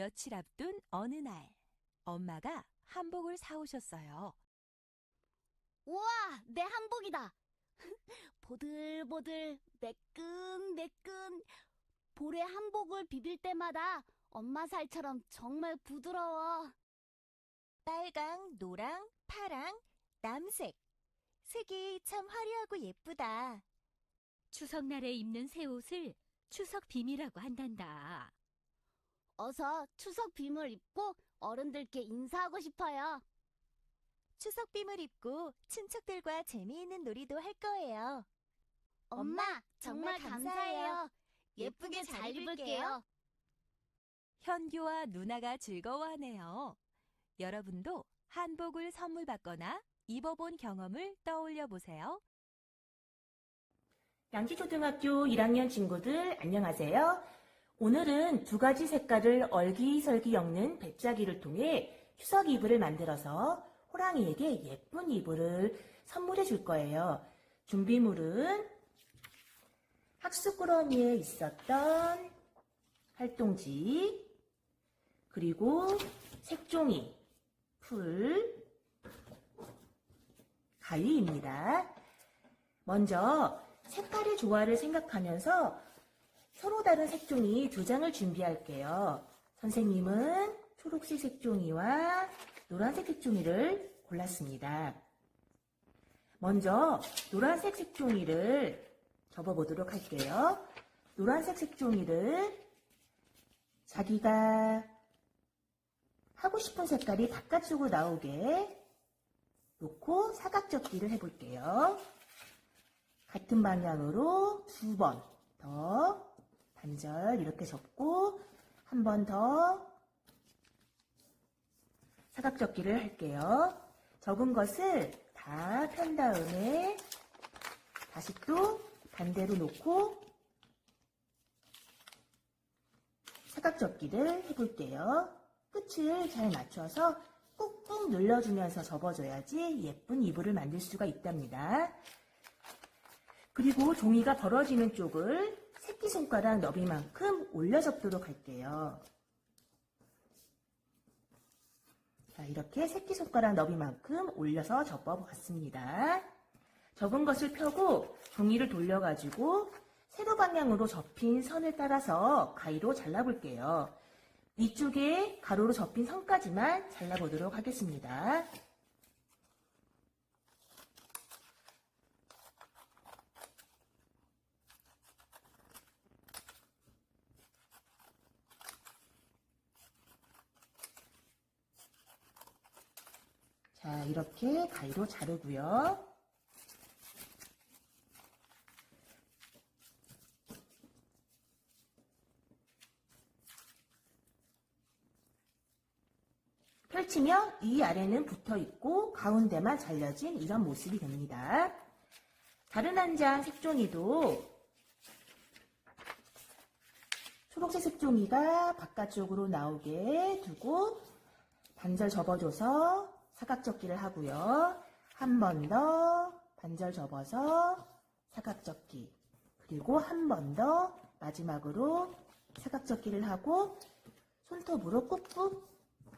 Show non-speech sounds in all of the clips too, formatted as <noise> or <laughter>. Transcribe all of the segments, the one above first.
며칠 앞둔 어느 날, 엄마가 한복을 사오셨어요. 우와, 내 한복이다. <laughs> 보들보들, 매끈매끈. 볼에 한복을 비빌 때마다 엄마 살처럼 정말 부드러워. 빨강, 노랑, 파랑, 남색. 색이 참 화려하고 예쁘다. 추석날에 입는 새 옷을 추석 빔이라고 한단다. 어서 추석 빔을 입고 어른들께 인사하고 싶어요. 추석 빔을 입고 친척들과 재미있는 놀이도 할 거예요. 엄마, 정말 감사해요. 예쁘게 잘 입을게요. 현규와 누나가 즐거워하네요. 여러분도 한복을 선물 받거나 입어본 경험을 떠올려 보세요. 양지초등학교 1학년 친구들 안녕하세요. 오늘은 두 가지 색깔을 얼기설기 엮는 배짜기를 통해 추석 이불을 만들어서 호랑이에게 예쁜 이불을 선물해 줄 거예요. 준비물은 학습 꾸러미에 있었던 활동지, 그리고 색종이, 풀, 가위입니다. 먼저 색깔의 조화를 생각하면서 서로 다른 색종이 두 장을 준비할게요. 선생님은 초록색 색종이와 노란색 색종이를 골랐습니다. 먼저 노란색 색종이를 접어보도록 할게요. 노란색 색종이를 자기가 하고 싶은 색깔이 바깥쪽으로 나오게 놓고 사각접기를 해볼게요. 같은 방향으로 두 번 더 반절 이렇게 접고 한 번 더 사각접기를 할게요. 접은 것을 다 편 다음에 다시 또 반대로 놓고 사각접기를 해볼게요. 끝을 잘 맞춰서 꾹꾹 눌러주면서 접어줘야지 예쁜 이불을 만들 수가 있답니다. 그리고 종이가 벌어지는 쪽을 새끼손가락 너비만큼 올려 접도록 할게요. 자, 이렇게 새끼손가락 너비만큼 올려서 접어봤습니다. 접은 것을 펴고 종이를 돌려가지고 세로 방향으로 접힌 선을 따라서 가위로 잘라볼게요. 위쪽에 가로로 접힌 선까지만 잘라보도록 하겠습니다. 자, 이렇게 가위로 자르고요. 펼치면 위 아래는 붙어 있고 가운데만 잘려진 이런 모습이 됩니다. 다른 한 장 색종이도 초록색 색종이가 바깥쪽으로 나오게 두고 반절 접어줘서 사각접기를 하고요. 한 번 더 반절 접어서 사각접기 그리고 한 번 더 마지막으로 사각접기를 하고 손톱으로 꾹꾹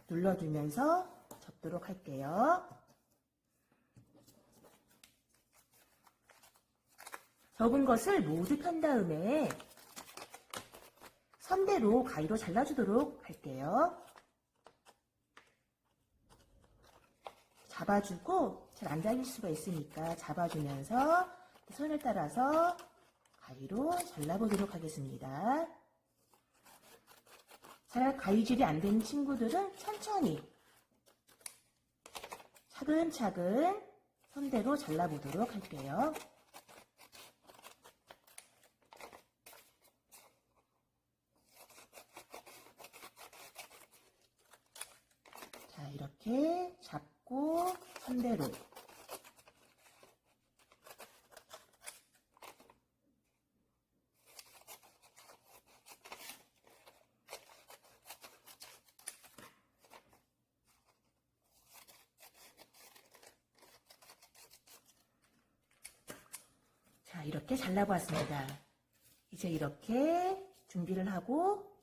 눌러주면서 접도록 할게요. 접은 것을 모두 편 다음에 선대로 가위로 잘라주도록 할게요. 잡아주고 잘안 잘릴 수가 있으니까 잡아주면서 손을 따라서 가위로 잘라보도록 하겠습니다. 잘 가위질이 안 되는 친구들은 천천히 차근차근 선대로 잘라보도록 할게요. 자, 이렇게 잡 고 선대로 자, 이렇게 잘라보았습니다. 이제 이렇게 준비를 하고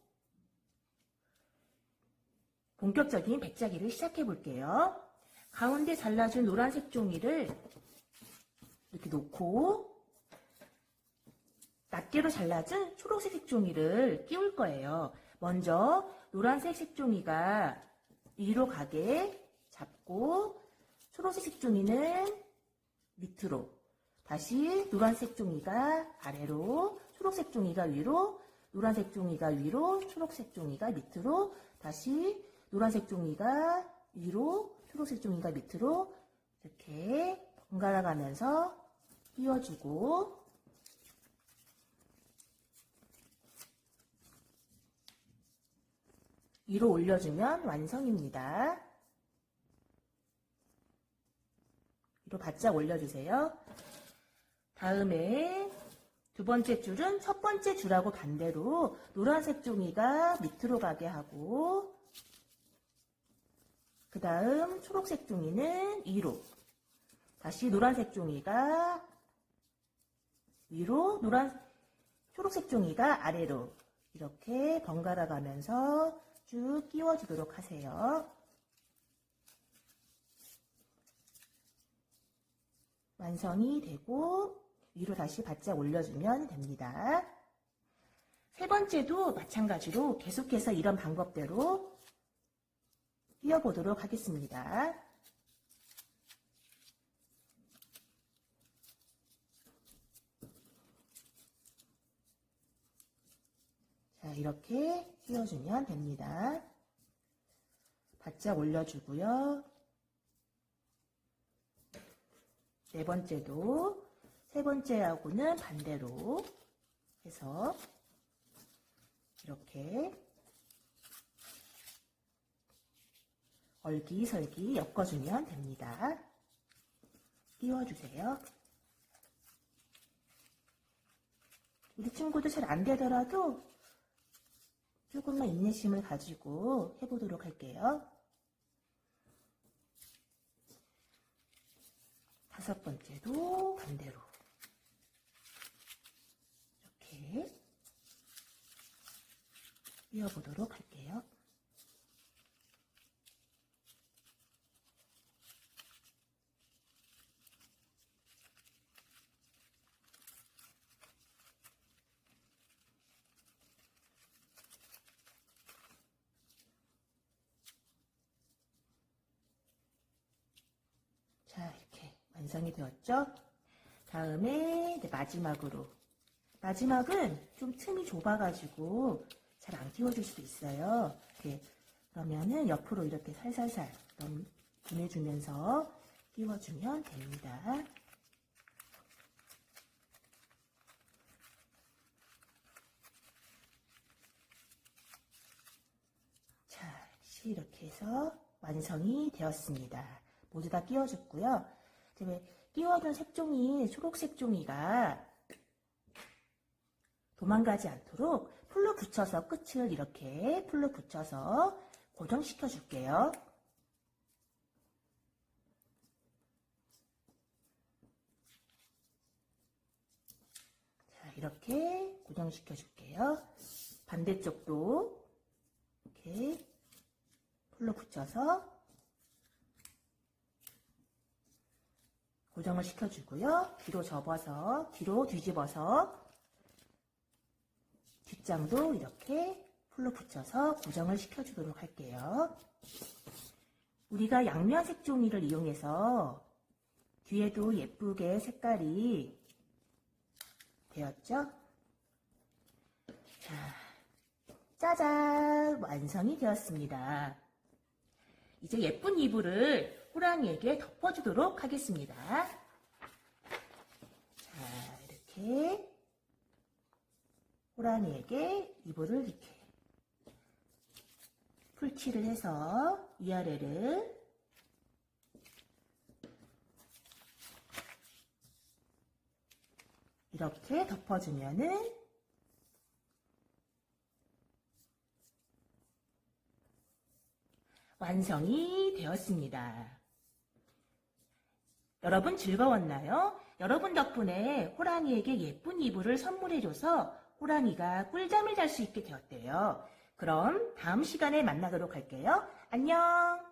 본격적인 백자기를 시작해 볼게요. 가운데 잘라준 노란색 종이를 이렇게 놓고 낱개로 잘라준 초록색 색종이를 끼울 거예요. 먼저 노란색 색종이가 위로 가게 잡고 초록색 색종이는 밑으로 다시 노란색 종이가 아래로 초록색 종이가 위로 노란색 종이가 위로 초록색 종이가 밑으로 다시 노란색 종이가 위로 초록색 종이가 밑으로 이렇게 번갈아 가면서 끼워주고 위로 올려주면 완성입니다. 위로 바짝 올려주세요. 다음에 두 번째 줄은 첫 번째 줄하고 반대로 노란색 종이가 밑으로 가게 하고 그 다음 초록색 종이는 위로 다시 노란색 종이가 위로 노란 초록색 종이가 아래로 이렇게 번갈아 가면서 쭉 끼워주도록 하세요. 완성이 되고 위로 다시 바짝 올려주면 됩니다. 세 번째도 마찬가지로 계속해서 이런 방법대로 끼워보도록 하겠습니다. 자, 이렇게 끼워주면 됩니다. 바짝 올려주고요. 네 번째도 세 번째하고는 반대로 해서 이렇게 얼기설기 엮어주면 됩니다. 띄워주세요. 우리 친구도 잘 안 되더라도 조금만 인내심을 가지고 해보도록 할게요. 다섯 번째도 반대로 이렇게 이어보도록 할게요. 자, 이렇게 완성이 되었죠? 다음에 마지막으로. 마지막은 좀 틈이 좁아가지고 잘 안 끼워줄 수도 있어요. 이렇게 그러면은 옆으로 이렇게 살살살 넘- 보내주면서 끼워주면 됩니다. 자, 이렇게 해서 완성이 되었습니다. 모두 다 끼워줬고요. 왜 끼워둔 색종이, 초록색 종이가 도망가지 않도록 풀로 붙여서 끝을 이렇게 풀로 붙여서 고정시켜 줄게요. 자, 이렇게 고정시켜 줄게요. 반대쪽도 이렇게 풀로 붙여서 고정을 시켜주고요. 뒤로 접어서, 뒤로 뒤집어서 뒷장도 이렇게 풀로 붙여서 고정을 시켜주도록 할게요. 우리가 양면 색종이를 이용해서 뒤에도 예쁘게 색깔이 되었죠? 자, 짜잔! 완성이 되었습니다. 이제 예쁜 이불을 호랑이에게 덮어주도록 하겠습니다. 자, 이렇게 호랑이에게 이불을 이렇게 풀칠을 해서 위아래를 이렇게 덮어주면은 완성이 되었습니다. 여러분 즐거웠나요? 여러분 덕분에 호랑이에게 예쁜 이불을 선물해줘서 호랑이가 꿀잠을 잘 수 있게 되었대요. 그럼 다음 시간에 만나도록 할게요. 안녕!